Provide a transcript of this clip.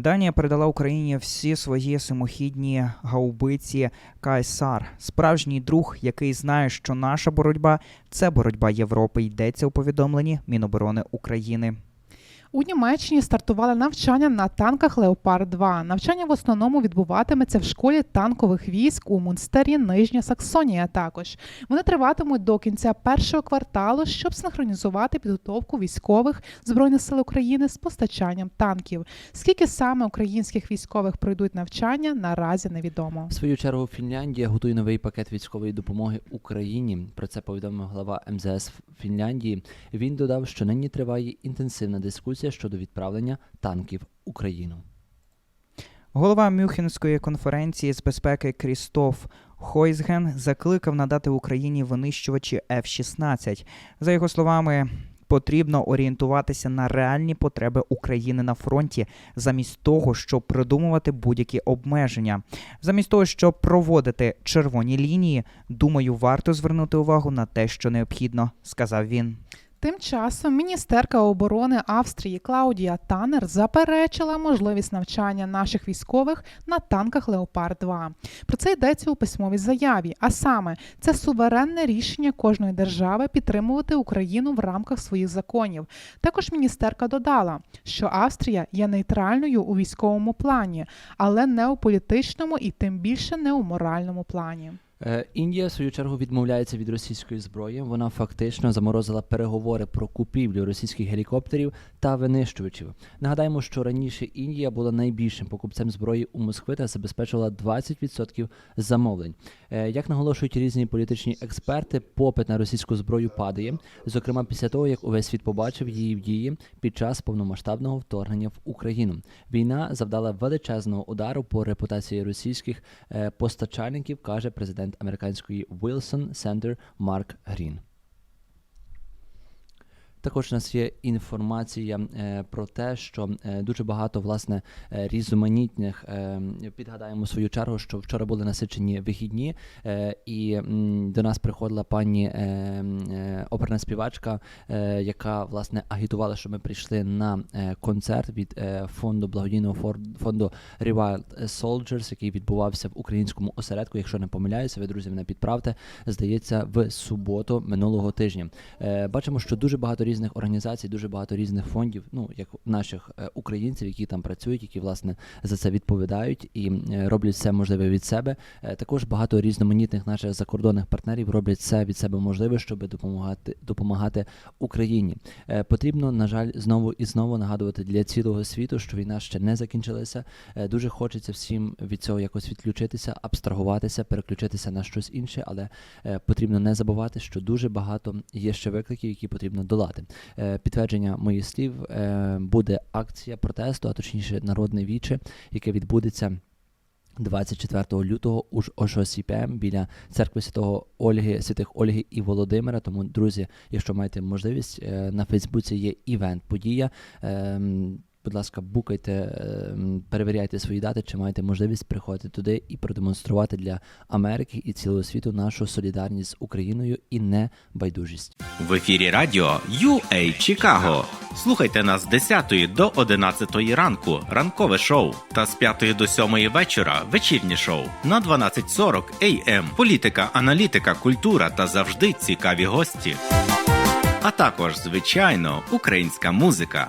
Данія передала Україні всі свої самохідні гаубиці Кайсар. Справжній друг, який знає, що наша боротьба це боротьба Європи. Йдеться у повідомленні Міноборони України. У Німеччині стартували навчання на танках Леопард 2 Навчання в основному відбуватиметься в школі танкових військ у Мунстері, Нижня Саксонія. Також вони триватимуть до кінця першого кварталу, щоб синхронізувати підготовку військових збройних сил України з постачанням танків. Скільки саме українських військових пройдуть навчання, наразі невідомо. В свою чергу Фінляндія готує новий пакет військової допомоги Україні. Про це повідомив глава МЗС Фінляндії. Він додав, що нині триває інтенсивна дискусія щодо відправлення танків в Україну. Голова Мюнхенської конференції з безпеки Крістоф Хойзген закликав надати Україні винищувачі F-16. За його словами, потрібно орієнтуватися на реальні потреби України на фронті, замість того, щоб придумувати будь-які обмеження. Замість того, щоб проводити червоні лінії, думаю, варто звернути увагу на те, що необхідно, сказав він. Тим часом міністерка оборони Австрії Клаудія Танер заперечила можливість навчання наших військових на танках Леопард 2 Про це йдеться у письмовій заяві. А саме, це суверенне рішення кожної держави підтримувати Україну в рамках своїх законів. Також міністерка додала, що Австрія є нейтральною у військовому плані, але не у політичному і тим більше не у моральному плані. Е, Індія, в свою чергу, відмовляється від російської зброї. Вона фактично заморозила переговори про купівлю російських гелікоптерів та винищувачів. Нагадаємо, що раніше Індія була найбільшим покупцем зброї у Москви та забезпечувала 20% замовлень. Е, Як наголошують різні політичні експерти, попит на російську зброю падає, зокрема після того, як увесь світ побачив її в дії під час повномасштабного вторгнення в Україну. Війна завдала величезного удару по репутації російських е, постачальників, каже президент and amerykański Wilson Center, Mark Green. Також у нас є інформація е, про те, що е, дуже багато власне е, різноманітних підгадаємо свою чергу, що вчора були насичені вихідні, і до нас приходила пані оперна співачка, яка власне агітувала, щоб ми прийшли на концерт від фонду благодійного фонду Rewild Soldiers, який відбувався в українському осередку. Якщо не помиляюся, ви друзі мене підправте. Здається, в суботу минулого тижня. Бачимо, що дуже багато різних організацій, дуже багато різних фондів, ну як наших е, українців, які там працюють, які власне за це відповідають і е, роблять все можливе від себе. Е, також багато різноманітних наших закордонних партнерів роблять все від себе можливе, щоб допомагати допомагати Україні. Потрібно, на жаль, знову і знову нагадувати для цілого світу, що війна ще не закінчилася. Дуже хочеться всім від цього якось відключитися, абстрагуватися, переключитися на щось інше, але потрібно не забувати, що дуже багато є ще викликів, які потрібно долати. Е, підтвердження моїх слів е, буде акція протесту, а точніше народне віче, яке відбудеться. 24 лютого уж о 6 ПМ біля церкви Святого Ольги, святих Ольги і Володимира. Тому, друзі, якщо маєте можливість, е, на Фейсбуці є івент подія. Будь ласка, букайте, ем, перевіряйте свої дати, чи маєте можливість приходити туди і продемонструвати для Америки і цілого світу нашу солідарність з Україною і не байдужість. В ефірі радіо UA Чикаго. Слухайте нас з 10 до 11 ранку, ранкове шоу, та з 5 до 7 вечора вечірнє шоу на 12.40 AM. Політика, аналітика, культура та завжди цікаві гості. А також, звичайно, українська музика.